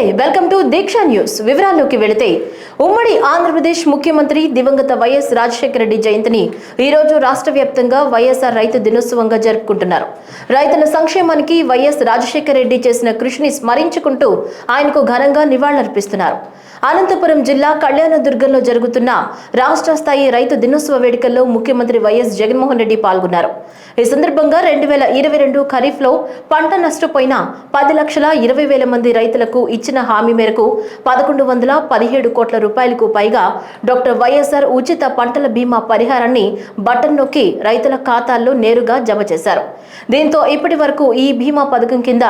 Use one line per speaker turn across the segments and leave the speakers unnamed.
నమస్తే welcome to Deeksha news. వివరాల్లోకి వెళితే ఉమ్మడి ఆంధ్రప్రదేశ్ ముఖ్యమంత్రి దివంగత వైఎస్ రాజశేఖర రెడ్డి జయంతిని ఈ రోజు రాష్ట్ర వ్యాప్తంగా వైఎస్ఆర్ రైతు దినోత్సవంగా జరుపుకుంటున్నారు. రైతుల సంక్షేమానికి వైఎస్ రాజశేఖర రెడ్డి చేసిన కృషిని స్మరించుకుంటూ ఆయనకు ఘనంగా నివాళులర్పిస్తున్నారు. అనంతపురం జిల్లా కళ్యాణదుర్గంలో జరుగుతున్న రాష్ట్ర స్థాయి రైతు దినోత్సవ వేడుకల్లో ముఖ్యమంత్రి వైఎస్ జగన్మోహన్ రెడ్డి పాల్గొన్నారు. ఈ సందర్భంగా రెండు వేల ఇరవై రెండు ఖరీఫ్లో పంట నష్టపోయిన పది లక్షల ఇరవై వేల మంది రైతులకు ఇచ్చిన హామీ మేరకు పదకొండు వందల పదిహేడు కోట్ల రూపాయలకు పైగా డాక్టర్ వైఎస్ఆర్ ఉచిత పంటల బీమా పరిహారాన్ని బటన్ నొక్కి రైతుల ఖాతాల్లో నేరుగా జమ చేశారు. దీంతో ఇప్పటి వరకు ఈ బీమా పథకం కింద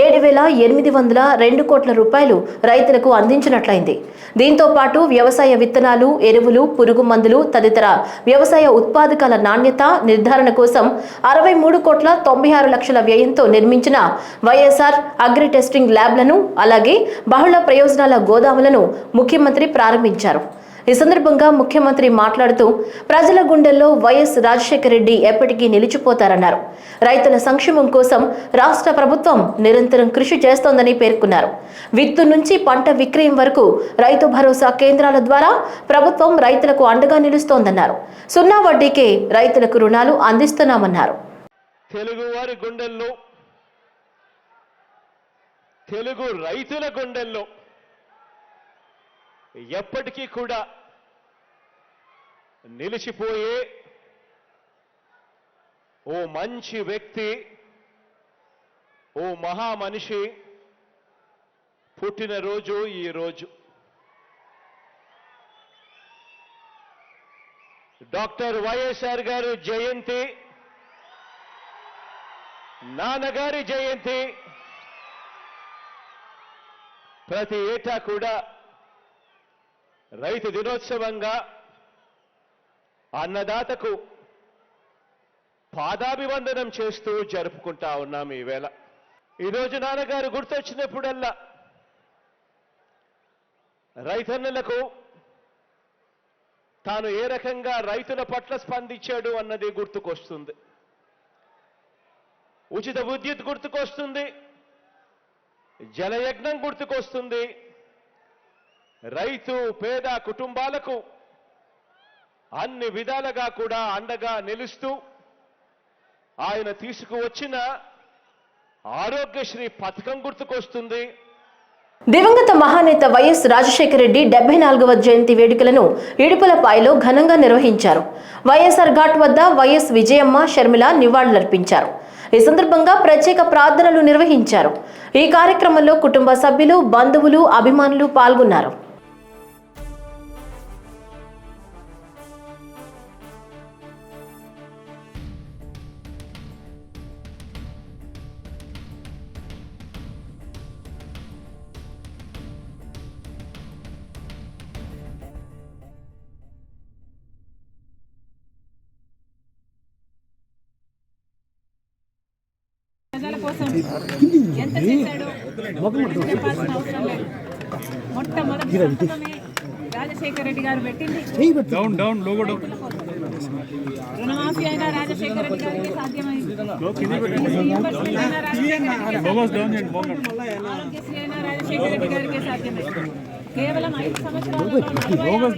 ఏడు వేల ఎనిమిది వందల రెండు కోట్ల రూపాయలు రైతులకు అందించినట్లయింది. దీంతో పాటు వ్యవసాయ విత్తనాలు ఎరువులు పురుగు మందులు తదితర వ్యవసాయ ఉత్పాదకాల నాణ్యత నిర్ధారణ కోసం అరవై మూడు కోట్ల తొంభై ఆరు లక్షల వ్యయంతో నిర్మించిన వైఎస్ఆర్ అగ్రి టెస్టింగ్ ల్యాబ్లను అలాగే బహుళ ప్రయోజనాల గోదాములను ముఖ్యమంత్రి ప్రారంభించారు. ఈ సందర్భంగా ముఖ్యమంత్రి మాట్లాడుతూ ప్రజల గుండెల్లో వైఎస్ రాజశేఖర రెడ్డి ఎప్పటికీ నిలిచిపోతారన్నారు. రైతుల సంక్షేమం కోసం రాష్ట్ర ప్రభుత్వం నిరంతరం కృషి చేస్తోందని పేర్కొన్నారు. విత్తు నుంచి పంట విక్రయం వరకు రైతు భరోసా కేంద్రాల ద్వారా ప్రభుత్వం రైతులకు అండగా నిలుస్తోందన్నారు. సున్నా వడ్డీకే రైతులకు రుణాలు అందిస్తున్నామన్నారు.
తెలుగువారి గుండెల్లో తెలుగు రైతుల గుండెల్లో ఎప్పటికీ కూడా నిలిచిపోయే ఓ మంచి వ్యక్తి ఓ మహా మనిషి పుట్టినరోజు ఈ రోజు. డాక్టర్ వైఎస్ఆర్ గారు జయంతి నాన్నగారి జయంతి ప్రతి ఏటా కూడా రైతు దినోత్సవంగా అన్నదాతకు పాదాభివందనం చేస్తూ జరుపుకుంటా ఉన్నాం ఈవేళ ఈరోజు నాన్నగారు గుర్తొచ్చినప్పుడల్లా రైతన్నలకు తాను ఏ రకంగా రైతుల పట్ల స్పందించాడు అన్నది గుర్తుకొస్తుంది. ఉచిత విద్యుత్ గుర్తుకొస్తుంది. జలయజ్ఞం గుర్తుకొస్తుంది. రైతు పేద కుటుంబాలకు అన్ని విధాలుగా కూడా అండగా నిలుస్తూ ఆయన తీసుకువచ్చిన ఆరోగ్యశ్రీ పథకం గుర్తుకొస్తుంది.
దివంగత మహానేత వైఎస్ రాజశేఖర రెడ్డి డెబ్బై నాలుగవ జయంతి వేడుకలను ఇడుపులపాయలో ఘనంగా నిర్వహించారు. వైఎస్ఆర్ ఘాట్ వద్ద వైఎస్ విజయమ్మ షర్మిల నివాళులర్పించారు. ఈ సందర్భంగా ప్రత్యేక ప్రార్థనలు నిర్వహించారు. ఈ కార్యక్రమంలో కుటుంబ సభ్యులు బంధువులు అభిమానులు పాల్గొన్నారు.
రాజశేఖర రెడ్డి గారు పెట్టింది.
డౌన్ డౌన్ లోగో డౌన్
రుణమాఫీ అయినా రాజశేఖర రెడ్డి గారికి సాధ్యమైంది. రీయింబర్స్మెంట్ అయినా రాజశేఖర రెడ్డి గారికి
లోగోస్ డౌన్ చేయండి బాగా
ఆరోగ్యశ్రీ అయినా రాజశేఖర రెడ్డి గారికి సాధ్యమైంది. కేవలం ఐదు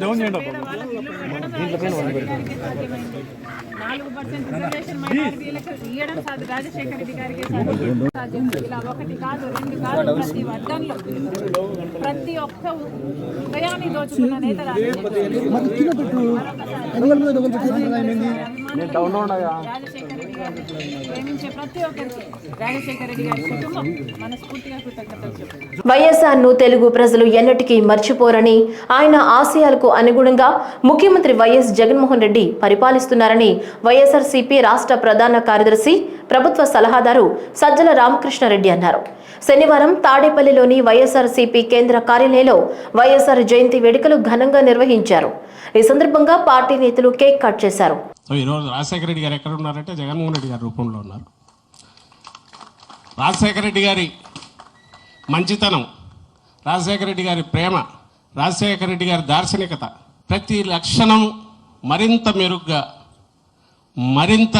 డౌన్ చేయండి
నాలుగు పర్సెంట్ రిజర్వేషన్ మైనారిటీలకు ఇవ్వడం సాధ్యం రాజశేఖర రెడ్డి గారికి సాధ్యం సాధ్యం ఇలా ఒకటి కాదు రెండు కాదు ప్రతి వర్గంలో ప్రతి ఒక్క హృదయాన్ని దోచుకున్న నేత రాజశేఖర
వైఎస్ఆర్ను తెలుగు ప్రజలు ఎన్నటికీ మర్చిపోరని ఆయన ఆశయాలకు అనుగుణంగా ముఖ్యమంత్రి వైఎస్ జగన్మోహన్ రెడ్డి పరిపాలిస్తున్నారని వైఎస్ఆర్సీపీ రాష్ట్ర ప్రధాన కార్యదర్శి ప్రభుత్వ సలహాదారు సజ్జల రామకృష్ణారెడ్డి అన్నారు. శనివారం తాడేపల్లిలోని వైఎస్ఆర్సీపీ కేంద్ర కార్యాలయంలో వైఎస్ఆర్ జయంతి వేడుకలు ఘనంగా నిర్వహించారు. ఈ సందర్భంగా పార్టీ నేతలు కేక్ కట్ చేశారు.
సో ఈరోజు రాజశేఖర రెడ్డి గారు ఎక్కడ ఉన్నారంటే జగన్మోహన్ రెడ్డి గారి రూపంలో ఉన్నారు. రాజశేఖర రెడ్డి గారి మంచితనం రాజశేఖర రెడ్డి గారి ప్రేమ రాజశేఖర రెడ్డి గారి దార్శనికత ప్రతి లక్షణం మరింత మెరుగ్గా మరింత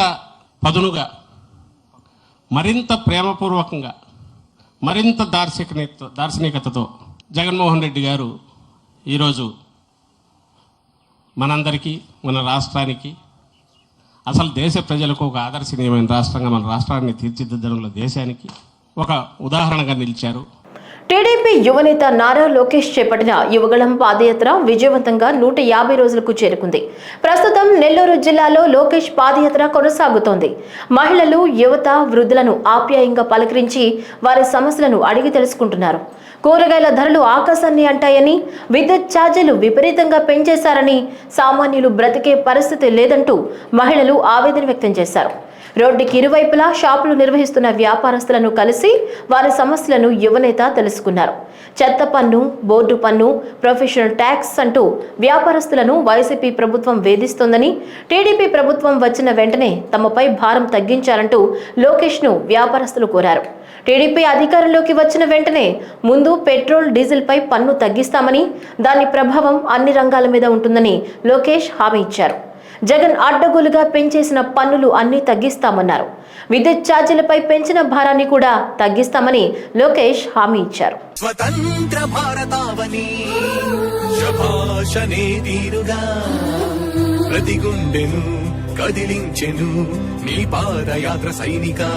పదునుగా మరింత ప్రేమపూర్వకంగా మరింత దార్శనిక దార్శనికతతో జగన్మోహన్ రెడ్డి గారు ఈరోజు మనందరికీ మన రాష్ట్రానికి అసలు దేశ ప్రజలకు ఒక ఆదర్శనీయమైన రాష్ట్రంగా మన రాష్ట్రాన్ని తీర్చిదిద్దడంలో దేశానికి ఒక ఉదాహరణగా నిలిచారు.
టీడీపీ యువనేత నారా లోకేష్ చేపట్టిన యువగళం పాదయాత్ర విజయవంతంగా నూట యాభై రోజులకు చేరుకుంది. ప్రస్తుతం నెల్లూరు జిల్లాలో లోకేష్ పాదయాత్ర కొనసాగుతోంది. మహిళలు యువత వృద్ధులను ఆప్యాయంగా పలకరించి వారి సమస్యలను అడిగి తెలుసుకుంటున్నారు. కూరగాయల ధరలు ఆకాశాన్ని అంటాయని విద్యుత్ ఛార్జీలు విపరీతంగా పెంచేశారని సామాన్యులు బ్రతికే పరిస్థితి లేదంటూ మహిళలు ఆవేదన వ్యక్తం చేశారు. రోడ్డుకి ఇరువైపులా షాపులు నిర్వహిస్తున్న వ్యాపారస్తులను కలిసి వారి సమస్యలను యువనేత తెలుసుకున్నారు. చెత్త పన్ను బోర్డు పన్ను ప్రొఫెషనల్ ట్యాక్స్ అంటూ వ్యాపారస్తులను వైసీపీ ప్రభుత్వం వేధిస్తోందని టీడీపీ ప్రభుత్వం వచ్చిన వెంటనే తమపై భారం తగ్గించాలంటూ లోకేష్ను వ్యాపారస్తులు కోరారు. టీడీపీ అధికారంలోకి వచ్చిన వెంటనే ముందు పెట్రోల్ డీజిల్పై పన్ను తగ్గిస్తామని దాని ప్రభావం అన్ని రంగాల మీద ఉంటుందని లోకేష్ హామీ ఇచ్చారు. జగన్ అడ్డగోలుగా పెంచేసిన పన్నులు అన్నీ తగ్గిస్తామన్నారు. విద్యుత్ ఛార్జీలపై పెంచిన భారాన్ని కూడా తగ్గిస్తామని లోకేష్ హామీ ఇచ్చారు.
స్వతంత్ర భారతావని శభాషనే తీరుగా. ప్రతి గుండెను కదిలించెను నీ పాదయాత్ర సైనికా.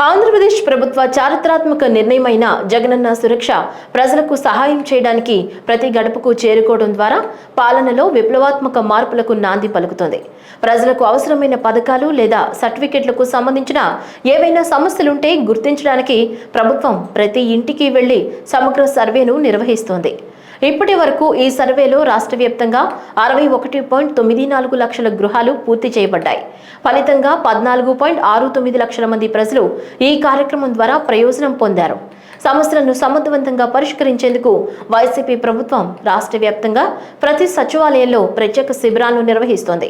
ఆంధ్రప్రదేశ్ ప్రభుత్వ చారిత్రాత్మక నిర్ణయమైన జగనన్న సురక్ష ప్రజలకు సహాయం చేయడానికి ప్రతి గడపకు చేరుకోవడం ద్వారా పాలనలో విప్లవాత్మక మార్పులకు నాంది పలుకుతోంది. ప్రజలకు అవసరమైన పథకాలు లేదా సర్టిఫికెట్లకు సంబంధించిన ఏవైనా సమస్యలుంటే గుర్తించడానికి ప్రభుత్వం ప్రతి ఇంటికి వెళ్ళి సమగ్ర సర్వేను నిర్వహిస్తోంది. ఇప్పటి వరకు ఈ సర్వేలో రాష్ట్ర వ్యాప్తంగా అరవై ఒకటి పాయింట్ తొమ్మిది నాలుగు లక్షల గృహాలు పూర్తి చేయబడ్డాయి. ఫలితంగా పద్నాలుగు పాయింట్ ఆరు తొమ్మిది లక్షల మంది ప్రజలు ఈ కార్యక్రమం ద్వారా ప్రయోజనం పొందారు. సమస్యలను సమర్థవంతంగా పరిష్కరించేందుకు వైసీపీ ప్రభుత్వం రాష్ట్ర వ్యాప్తంగా ప్రతి సచివాలయంలో ప్రత్యేక శిబిరాలను నిర్వహిస్తోంది.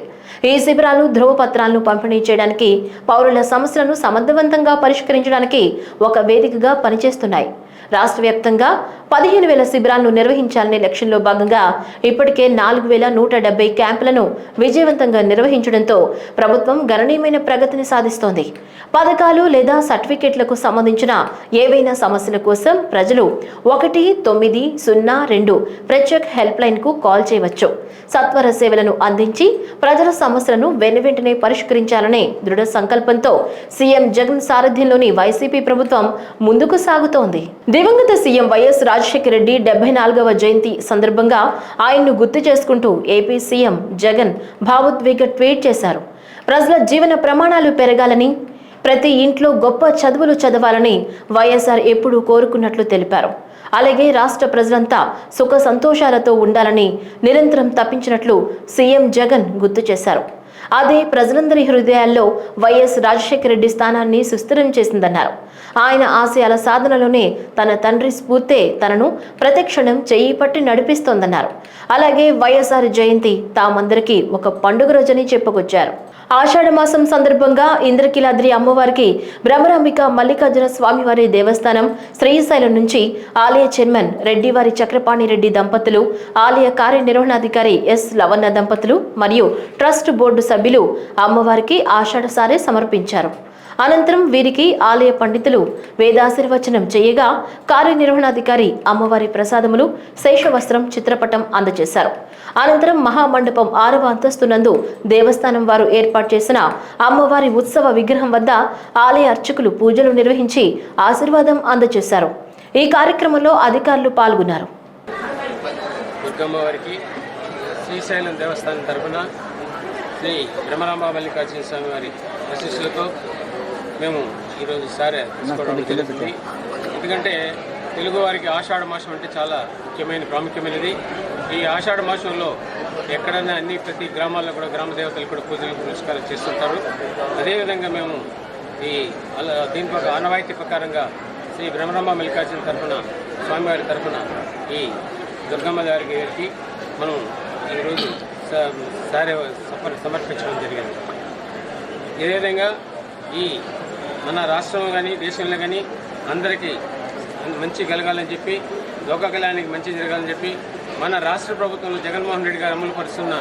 ఈ శిబిరాలు ధ్రువపత్రాలను పంపిణీ చేయడానికి పౌరుల సమస్యలను సమర్థవంతంగా పరిష్కరించడానికి ఒక వేదికగా పనిచేస్తున్నాయి. రాష్ట్ర వ్యాప్తంగా పదిహేను వేల శిబిరాలను నిర్వహించాలనే లక్ష్యంలో భాగంగా ఇప్పటికే నాలుగు వేల నూట డెబ్బై క్యాంపులను విజయవంతంగా నిర్వహించడంతో ప్రభుత్వం గణనీయమైన ప్రగతిని సాధిస్తోంది. పథకాలు లేదా సర్టిఫికెట్లకు సంబంధించిన ఏవైనా సమస్యల కోసం ప్రజలు ఒకటి తొమ్మిది సున్నా రెండు ప్రత్యేక హెల్ప్ లైన్కు కాల్ చేయవచ్చు. సత్వర సేవలను అందించి ప్రజల సమస్యలను వెనువెంటనే పరిష్కరించాలనే దృఢ సంకల్పంతో సీఎం జగన్ సారథ్యంలోని వైసీపీ ప్రభుత్వం ముందుకు సాగుతోంది. దివంగత సీఎం వైఎస్ రాజశేఖర రెడ్డి డెబ్బై నాలుగవ జయంతి సందర్భంగా ఆయన్ను గుర్తు చేసుకుంటూ ఏపీ సీఎం జగన్ భావోద్వేగ ట్వీట్ చేశారు. ప్రజల జీవన ప్రమాణాలు పెరగాలని ప్రతి ఇంట్లో గొప్ప చదువులు చదవాలని వైఎస్ఆర్ ఎప్పుడూ కోరుకున్నట్లు తెలిపారు. అలాగే రాష్ట్ర ప్రజలంతా సుఖ సంతోషాలతో ఉండాలని నిరంతరం తప్పించినట్లు సీఎం జగన్ గుర్తు చేశారు. అదే ప్రజలందరి హృదయాల్లో వైఎస్ రాజశేఖర రెడ్డి స్థానాన్ని సుస్థిరం చేసిందన్నారు. ఆయన ఆశయాల సాధనలోనే తన తండ్రి స్ఫూర్తే తనను ప్రతిక్షణం చెయ్యి పట్టి నడిపిస్తోందన్నారు. అలాగే వైఎస్ఆర్ జయంతి తామందరికీ ఒక పండుగ రోజని చెప్పుకొచ్చారు. మాసం సందర్భంగా ఇంద్రకీలాద్రి అమ్మవారికి భ్రమరాంబిక మల్లికార్జున స్వామివారి దేవస్థానం శ్రీశైలం నుంచి ఆలయ చైర్మన్ రెడ్డివారి చక్రపాణి రెడ్డి దంపతులు ఆలయ కార్యనిర్వహణాధికారి ఎస్ లవన్న దంపతులు మరియు ట్రస్ట్ బోర్డు సభ్యులు అమ్మవారికి ఆషాఢ సారే సమర్పించారు. అనంతరం వీరికి ఆలయ పండితులు వేదాశీర్వచనం చేయగా కార్యనిర్వహణాధికారి అమ్మవారి ప్రసాదములు శేషవస్త్రం చిత్రపటం అందజేశారు. అనంతరం మహామండపం ఆరవ అంతస్తునందు దేవస్థానం వారు ఏర్పాటు చేసిన అమ్మవారి ఉత్సవ విగ్రహం వద్ద ఆలయ అర్చకులు పూజలు నిర్వహించి ఆశీర్వాదం అందజేశారు. ఈ కార్యక్రమంలో అధికారులు పాల్గొన్నారు.
శ్రీశైలం దేవస్థానం తరఫున శ్రీ బ్రహ్మరాంబ మల్లికార్జున స్వామి వారి ఆశీస్సులతో మేము ఈరోజు సారే తీసుకోవడం జరుగుతుంది ఎందుకంటే తెలుగు వారికి ఆషాఢ మాసం అంటే చాలా ముఖ్యమైన ప్రాముఖ్యమైనది. ఈ ఆషాఢ మాసంలో ఎక్కడైనా అన్ని ప్రతి గ్రామాల్లో కూడా గ్రామ దేవతలు కూడా పూజలు పురస్కారం చేస్తుంటారు. అదేవిధంగా మేము ఈ దీని ఒక ఆనవాయితీ ప్రకారంగా శ్రీ బ్రహ్మరాంబ మల్లికార్జున తరపున స్వామివారి తరపున ఈ దుర్గమ్మ గారి గారికి మనం ఈరోజు సారే సమర్ సమర్పించడం జరిగింది. ఇదే విధంగా ఈ మన రాష్ట్రంలో కానీ దేశంలో కానీ అందరికీ మంచి కలగాలని చెప్పి లోక కళ్యాణానికి మంచి జరగాలని చెప్పి మన రాష్ట్ర ప్రభుత్వంలో జగన్మోహన్ రెడ్డి గారు అమలు పరుస్తున్న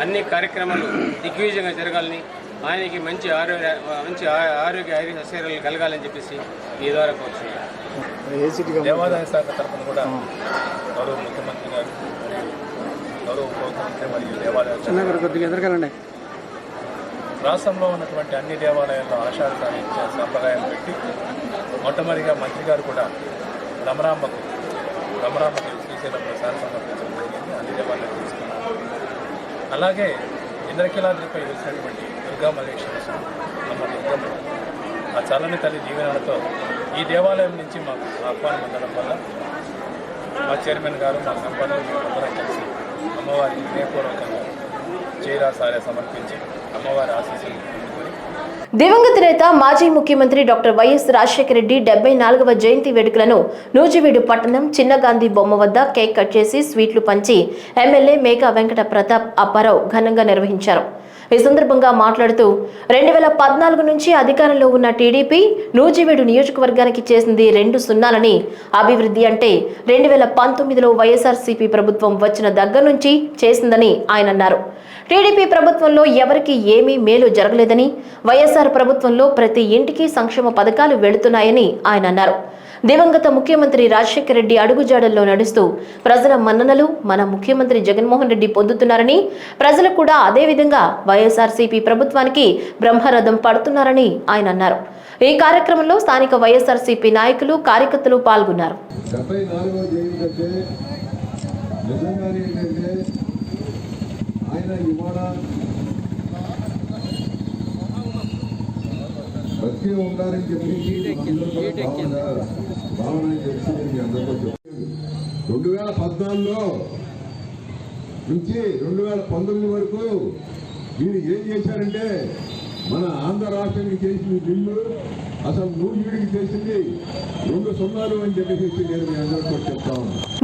అన్ని కార్యక్రమాలు దిగ్విజయంగా జరగాలని ఆయనకి మంచి ఆరోగ్య మంచి ఆ- ఆరోగ్య ఐశ్వర్యాలు కలగాలని చెప్పేసి ఈ ద్వారా కోరుతున్నాను
దేవాదాయ శాఖ తరఫున కూడా గౌరవ ముఖ్యమంత్రి గారు మరియు గౌరవ ముఖ్యమంత్రి మరియు దేవాదాయ రాష్ట్రంలో ఉన్నటువంటి అన్ని దేవాలయాల్లో ఆషాఢాన్ని ఇచ్చే సంప్రదాయం పెట్టి మొట్టమొదటిగా మంత్రి గారు కూడా రమరాంబకు రమరాంబకు శ్రీశైలం ప్రసారం సమర్పించడం జరిగింది. అన్ని దేవాలయాలు తీసుకున్నారు. అలాగే ఇంద్రకీలాద్రిపై వేసినటువంటి దుర్గా మల్లేశ్వర స్వామి అమ్మ దుర్గమ్మ ఆ చల్లని తల్లి దీవెనలతో ఈ దేవాలయం నుంచి మాకు ఆహ్వానం అందడం వల్ల మా చైర్మన్ గారు మా సంపాదన అందరం కలిసి అమ్మవారికి వినయపూర్వకంగా చీరాసారే సమర్పించి అమ్మవారి ఆశీస్సులు
దివంగత నేత మాజీ ముఖ్యమంత్రి డాక్టర్ వైఎస్ రాజశేఖర రెడ్డి డెబ్బై నాలుగవ జయంతి వేడుకలను నూజివీడు పట్టణం చిన్నగాంధీ బొమ్మ వద్ద కేక్ కట్ చేసి స్వీట్లు పంచి ఎమ్మెల్యే మేఘా వెంకట ప్రతాప్ అప్పారావు ఘనంగా నిర్వహించారు. ఈ సందర్భంగా మాట్లాడుతూ రెండు వేల పద్నాలుగు నుంచి అధికారంలో ఉన్న టీడీపీ నూజివీడు నియోజకవర్గానికి చేసింది రెండు సున్నాలని. అభివృద్ధి అంటే రెండు వేల పంతొమ్మిదిలో వైఎస్ఆర్సీపీ ప్రభుత్వం వచ్చిన దగ్గర నుంచి చేసిందని ఆయన అన్నారు. టీడీపీ ప్రభుత్వంలో ఎవరికి ఏమీ మేలు జరగలేదని వైఎస్ఆర్ ప్రభుత్వంలో ప్రతి ఇంటికి సంక్షేమ పథకాలు వెళుతున్నాయని ఆయన అన్నారు. దివంగత ముఖ్యమంత్రి రాజశేఖర రెడ్డి అడుగుజాడల్లో నడుస్తూ ప్రజల మన్ననలు మన ముఖ్యమంత్రి జగన్మోహన్ రెడ్డి పొందుతున్నారని ప్రజలు కూడా అదేవిధంగా వైఎస్ఆర్సీపీ ప్రభుత్వానికి బ్రహ్మరథం పడుతున్నారని ఆయన అన్నారు. ఈ కార్యక్రమంలో స్థానిక వైఎస్ఆర్సీపీ నాయకులు కార్యకర్తలు పాల్గొన్నారు.
ఆయన బతికే ఉండాలని భావన భావన చెప్పి మీ అందరితో చెప్తాను రెండు వేల పద్నాలుగులో నుంచి రెండు వేల పంతొమ్మిది వరకు మీరు ఏం చేశారంటే మన ఆంధ్ర రాష్ట్రానికి చేసిన బిల్లు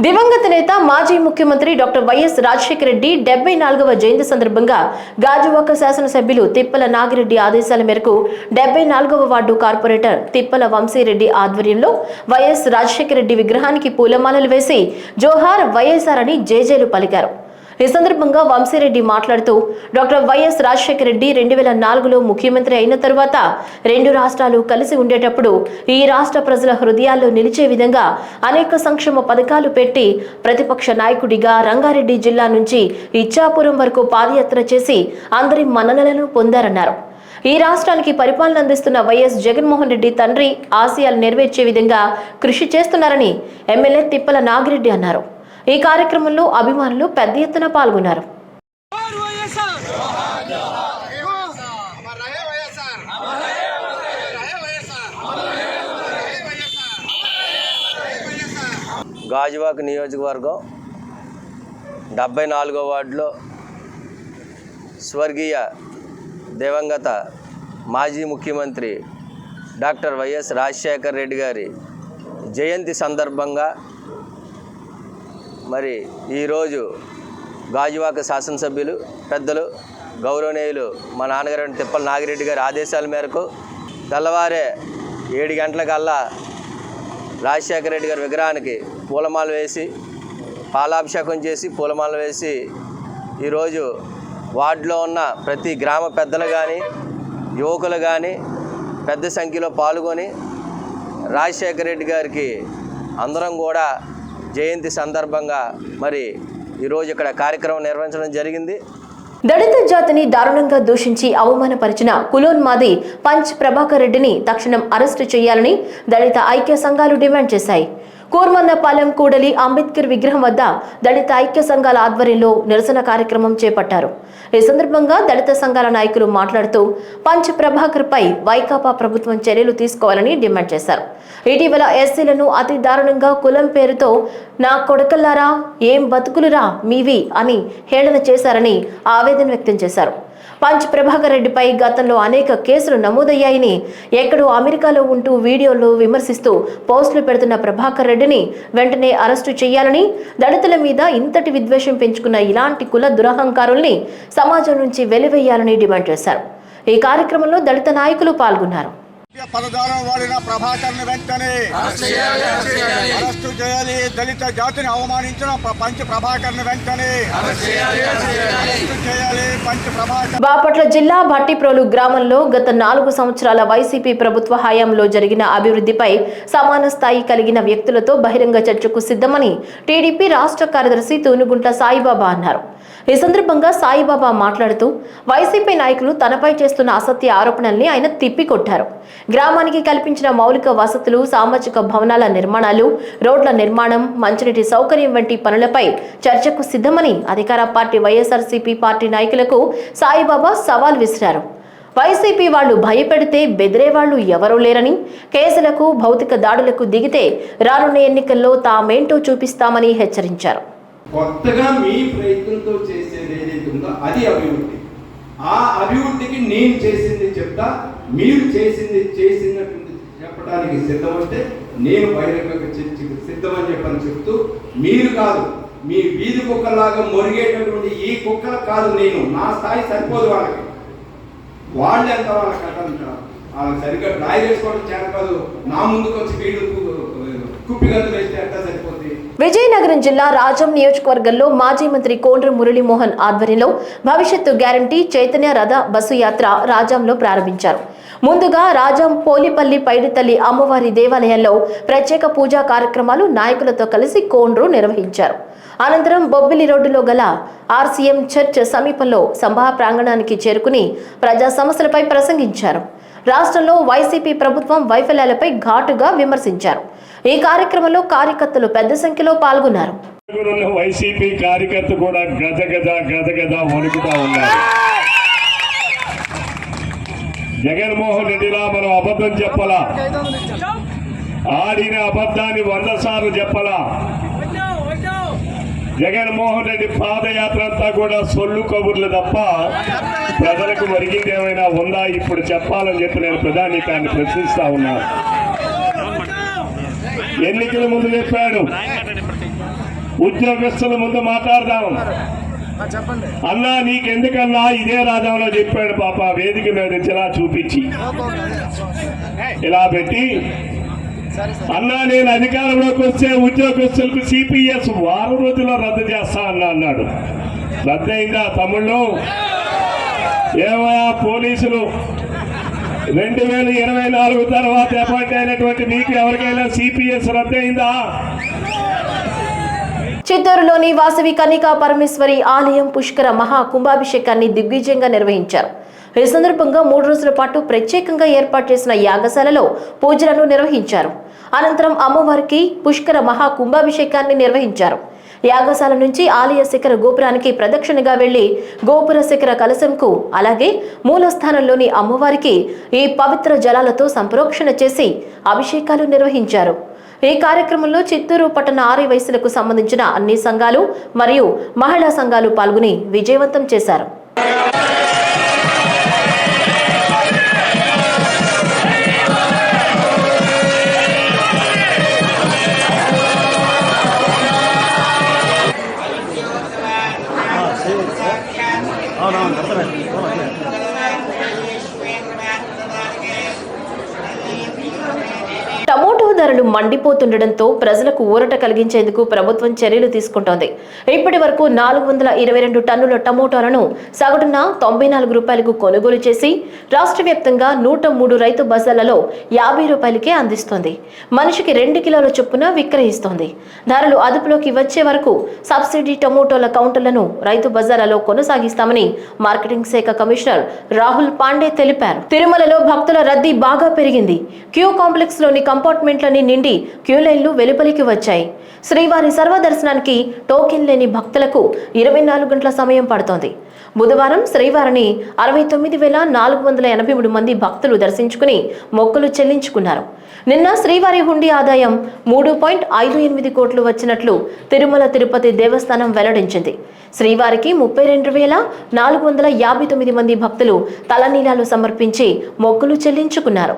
దివంగత నేత మాజీ ముఖ్యమంత్రి డాక్టర్ వైఎస్ రాజశేఖర రెడ్డి డెబ్బై నాలుగవ జయంతి సందర్భంగా గాజువాక శాసనసభ్యులు తిప్పల నాగిరెడ్డి ఆదేశాల మేరకు డెబ్బై నాలుగవ వార్డు కార్పొరేటర్ తిప్పల వంశీరెడ్డి ఆధ్వర్యంలో వైఎస్ రాజశేఖర రెడ్డి విగ్రహానికి పూలమాలలు వేసి జోహార్ వైఎస్ఆర్ అని జేజేలు పలికారు. ఈ సందర్భంగా వంశీరెడ్డి మాట్లాడుతూ డాక్టర్ వైఎస్ రాజశేఖర రెడ్డి రెండు వేల నాలుగులో ముఖ్యమంత్రి అయిన తర్వాత రెండు రాష్ట్రాలు కలిసి ఉండేటప్పుడు ఈ రాష్ట్ర ప్రజల హృదయాల్లో నిలిచే విధంగా అనేక సంక్షేమ పథకాలు పెట్టి ప్రతిపక్ష నాయకుడిగా రంగారెడ్డి జిల్లా నుంచి ఇచ్చాపురం వరకు పాదయాత్ర చేసి అందరి మన్ననలను పొందారన్నారు. ఈ రాష్ట్రానికి పరిపాలన అందిస్తున్న వైఎస్ జగన్మోహన్ రెడ్డి తండ్రి ఆశయాలు నెరవేర్చే విధంగా కృషి చేస్తున్నారని ఎమ్మెల్యే తిప్పల నాగిరెడ్డి అన్నారు. ఈ కార్యక్రమంలో అభిమానులు పెద్ద ఎత్తున పాల్గొన్నారు.
గాజువాక నియోజకవర్గం డెబ్బై నాలుగో వార్డులో స్వర్గీయ దివంగత మాజీ ముఖ్యమంత్రి డాక్టర్ వైఎస్ రాజశేఖర్ రెడ్డి గారి జయంతి సందర్భంగా మరి ఈరోజు గాజువాక శాసనసభ్యులు పెద్దలు గౌరవనీయులు మా నాన్నగారు తిప్పల నాగిరెడ్డి గారి ఆదేశాల మేరకు తెల్లవారే ఏడు గంటలకల్లా రాజశేఖర రెడ్డి గారి విగ్రహానికి పూలమాల వేసి పాలాభిషేకం చేసి పూలమాల వేసి ఈరోజు వార్డులో ఉన్న ప్రతి గ్రామ పెద్దలు కానీ యువకులు కానీ పెద్ద సంఖ్యలో పాల్గొని రాజశేఖర రెడ్డి గారికి అందరం కూడా జయంతి సందర్భంగా మరి ఈరోజు ఇక్కడ కార్యక్రమం నిర్వహించడం జరిగింది.
దళిత జాతిని దారుణంగా దూషించి అవమానపరిచిన కులోన్మాది పంచ్ ప్రభాకర్ రెడ్డిని తక్షణం అరెస్టు చేయాలని దళిత ఐక్య సంఘాలు డిమాండ్ చేశాయి. కూర్మన్నపాలెం కూడలి అంబేద్కర్ విగ్రహం వద్ద దళిత ఐక్య సంఘాల ఆధ్వర్యంలో నిరసన కార్యక్రమం చేపట్టారు. ఈ సందర్భంగా దళిత సంఘాల నాయకులు మాట్లాడుతూ పంచ్ ప్రభాకర్పై వైకాపా ప్రభుత్వం చర్యలు తీసుకోవాలని డిమాండ్ చేశారు. ఇటీవల ఎస్సీలను అతి దారుణంగా కులం పేరుతో నా కొడకల్లారా ఏం బతుకులురా మీవి అని హేళన చేశారని ఆవేదన వ్యక్తం చేశారు. పంచ్ ప్రభాకర్ రెడ్డిపై గతంలో అనేక కేసులు నమోదయ్యాయని ఎక్కడో అమెరికాలో ఉంటూ వీడియోలు విమర్శిస్తూ పోస్టులు పెడుతున్న ప్రభాకర్ రెడ్డిని వెంటనే అరెస్టు చేయాలని దళితుల మీద ఇంతటి విద్వేషం పెంచుకున్న ఇలాంటి కుల దురహంకారుల్ని సమాజం నుంచి వెలివేయాలని డిమాండ్ చేశారు. ఈ కార్యక్రమంలో దళిత నాయకులు పాల్గొన్నారు.
పదజాలం వాడిన ప్రభాకర్ వెంటనే అరెస్టు చేయాలి. దళిత జాతిని అవమానించిన పంచ ప్రభాకర్ వెంటనే అరెస్టు చేయాలి. బంతి ప్రభాకర్
బాపట్ల జిల్లా భట్టిప్రోలు గ్రామంలో గత నాలుగు సంవత్సరాల వైసీపీ ప్రభుత్వ హయాంలో జరిగిన అభివృద్ధిపై సమాన స్థాయి కలిగిన వ్యక్తులతో బహిరంగ చర్చకు సిద్ధమని టీడీపీ రాష్ట్ర కార్యదర్శి తూనుగుంట్ల సాయిబాబా అన్నారు. ఈ సందర్భంగా సాయిబాబా మాట్లాడుతూ వైసీపీ నాయకులు తనపై చేస్తున్న అసత్య ఆరోపణల్ని ఆయన తిప్పికొట్టారు. గ్రామానికి కల్పించిన మౌలిక వసతులు సామాజిక భవనాల నిర్మాణాలు రోడ్ల నిర్మాణం మంచినీటి సౌకర్యం వంటి పనులపై చర్చకు సిద్ధమని అధికార పార్టీ వైఎస్ఆర్సీపీ పార్టీ నాయకులకు సాయిబాబా సవాల్ విసిరారు. వైసీపీ వాళ్ళు భయపెడితే బెదిరేవాళ్ళు ఎవరూ లేరని కేసులకు భౌతిక దాడులకు దిగితే రానున్న ఎన్నికల్లో తామేంటో చూపిస్తామని హెచ్చరించారు.
కొత్తగా మీ ప్రయత్నంతో చేసేది ఏదైతే ఉందో అది అభివృద్ధి. ఆ అభివృద్ధికి నేను చేసింది చెప్తా మీరు చేసింది చేసినటువంటి చెప్పడానికి సిద్ధమంటే నేను బహిరంగ చర్చకు సిద్ధమని చెప్పని చెప్తూ మీరు కాదు మీ వీధి కుక్కలాగా మొరిగేటటువంటి ఈ కుక్కలు కాదు నేను. నా స్థాయి సరిపోదు వాళ్ళకి. వాళ్ళు ఎంత వాళ్ళ కథ అంటారు వాళ్ళకి సరిగ్గా డ్రాయ్ చేసుకోవడం చేత కాదు నా ముందుకు వచ్చి వీళ్ళు కుప్పిగంతులు వేస్తే ఎట్లా సరిపోతుంది
విజయనగరం జిల్లా రాజం నియోజకవర్గంలో మాజీ మంత్రి కోండ్ర మురళీమోహన్ ఆధ్వర్యంలో భవిష్యత్తు గ్యారంటీ చైతన్య రథ బస్సు యాత్ర రాజంలో ప్రారంభించారు. ముందుగా రాజం పోలిపల్లి పైడితల్లి అమ్మవారి దేవాలయంలో ప్రత్యేక పూజా కార్యక్రమాలు నాయకులతో కలిసి కోండ్రు నిర్వహించారు. అనంతరం బొబ్బిలి రోడ్డులో గల ఆర్సీఎం చర్చ్ సమీపంలో సభా ప్రాంగణానికి చేరుకుని ప్రజా సమస్యలపై ప్రసంగించారు. రాష్ట్రంలో వైసీపీ ప్రభుత్వం వైఫల్యాలపై ఘాటుగా విమర్శించారు. ఈ కార్యక్రమంలో కార్యకర్తలు పెద్ద సంఖ్యలో పాల్గొన్నారు.
వైసీపీ కార్యకర్త కూడా గజ గజ గజ గజ వణుకుతా ఉన్నారు. జగన్మోహన్ రెడ్డిలా మనం అబద్ధం చెప్పలా? ఆడిన అబద్ధాన్ని వంద సార్లు చెప్పలా? జగన్మోహన్ రెడ్డి పాదయాత్ర అంతా కూడా సొల్లు కబుర్లు తప్ప ప్రజలకు మరిగింది ఏమైనా ఉందా? ఇప్పుడు చెప్పాలని చెప్పి నేను ప్రధాని దాన్ని ప్రశ్నిస్తా ఉన్నాను ఎన్నికల ముందు చెప్పాడు. ఉద్యోగస్తుల ముందు మాట్లాడదాం. అన్నా నీకెందుకన్నా? ఇదే రాజంలో చెప్పాడు పాప. వేదిక మీద నుంచి ఇలా చూపించి ఇలా పెట్టి. అన్నా నేను అధికారంలోకి వస్తే ఉద్యోగస్తులకు సిపిఎస్ వారం రోజుల్లో రద్దు చేస్తా అన్నా అన్నాడు. రద్దయిందా తమ్ముళ్ళు? ఏమయ్యా పోలీసులు? రెండు వేల ఇరవై నాలుగు తర్వాత అపాయింట్ అయినటువంటి మీకు ఎవరికైనా సిపిఎస్ రద్దయిందా?
చిత్తూరులోని వాసవి కన్నికా పరమేశ్వరి ఆలయం పుష్కర మహా కుంభాభిషేకాన్ని దిగ్విజయంగా నిర్వహించారు. ఈ సందర్భంగా మూడు రోజుల పాటు ప్రత్యేకంగా ఏర్పాటు చేసిన యాగశాలలో పూజలను నిర్వహించారు. అనంతరం అమ్మవారికి పుష్కర మహా కుంభాభిషేకాన్ని నిర్వహించారు. యాగశాల నుంచి ఆలయ శిఖర గోపురానికి ప్రదక్షిణగా వెళ్ళి గోపుర శిఖర కలశంకు అలాగే మూలస్థానంలోని అమ్మవారికి ఈ పవిత్ర జలాలతో సంప్రోక్షణ చేసి అభిషేకాలు నిర్వహించారు. ఈ కార్యక్రమంలో చిత్తూరు పట్టణ ఆరు వయసులకు సంబంధించిన అన్ని సంఘాలు మరియు మహిళా సంఘాలు పాల్గొని విజయవంతం చేశారు. ధరలు మండిపోతుండటంతో ప్రజలకు ఊరట కలిగించేందుకు ప్రభుత్వం చర్యలు తీసుకుంటోంది. ఇప్పటి వరకు నాలుగు వందల ఇరవై రెండు టన్నుల టమోటాలను సగటున తొంభై నాలుగు రూపాయలకు కొనుగోలు చేసి రాష్ట్ర వ్యాప్తంగా నూట మూడు రైతు బజార్లలో యాభై రూపాయలకే అందిస్తోంది. మనిషికి రెండు కిలోల చొప్పున విక్రయిస్తోంది. ధరలు అదుపులోకి వచ్చే వరకు సబ్సిడీ టమోటోల కౌంటర్లను రైతు బజార్లలో కొనసాగిస్తామని మార్కెటింగ్ శాఖ కమిషనర్ రాహుల్ పాండే తెలిపారు. తిరుమలలో భక్తుల రద్దీ బాగా పెరిగింది. క్యూ కాంప్లెక్స్లోని కంపార్ట్మెంట్లని నిండి క్యూ లైన్లు వెలుపలికి వచ్చాయి. శ్రీవారి సర్వదర్శనానికి టోకెన్ లేని భక్తులకు ఇరవై నాలుగు గంటల సమయం పడుతోంది. బుధవారం శ్రీవారిని అరవై తొమ్మిది వేల నాలుగు వందల ఎనభై మూడు మంది భక్తులు దర్శించుకుని మొక్కులు చెల్లించుకున్నారు. నిన్న శ్రీవారి హుండీ ఆదాయం మూడు పాయింట్ ఐదు ఎనిమిది కోట్లు వచ్చినట్లు తిరుమల తిరుపతి దేవస్థానం వెల్లడించింది. శ్రీవారికి ముప్పై రెండు వేల నాలుగు వందల యాభై తొమ్మిది మంది భక్తులు తలనీలాలు సమర్పించి మొక్కులు చెల్లించుకున్నారు.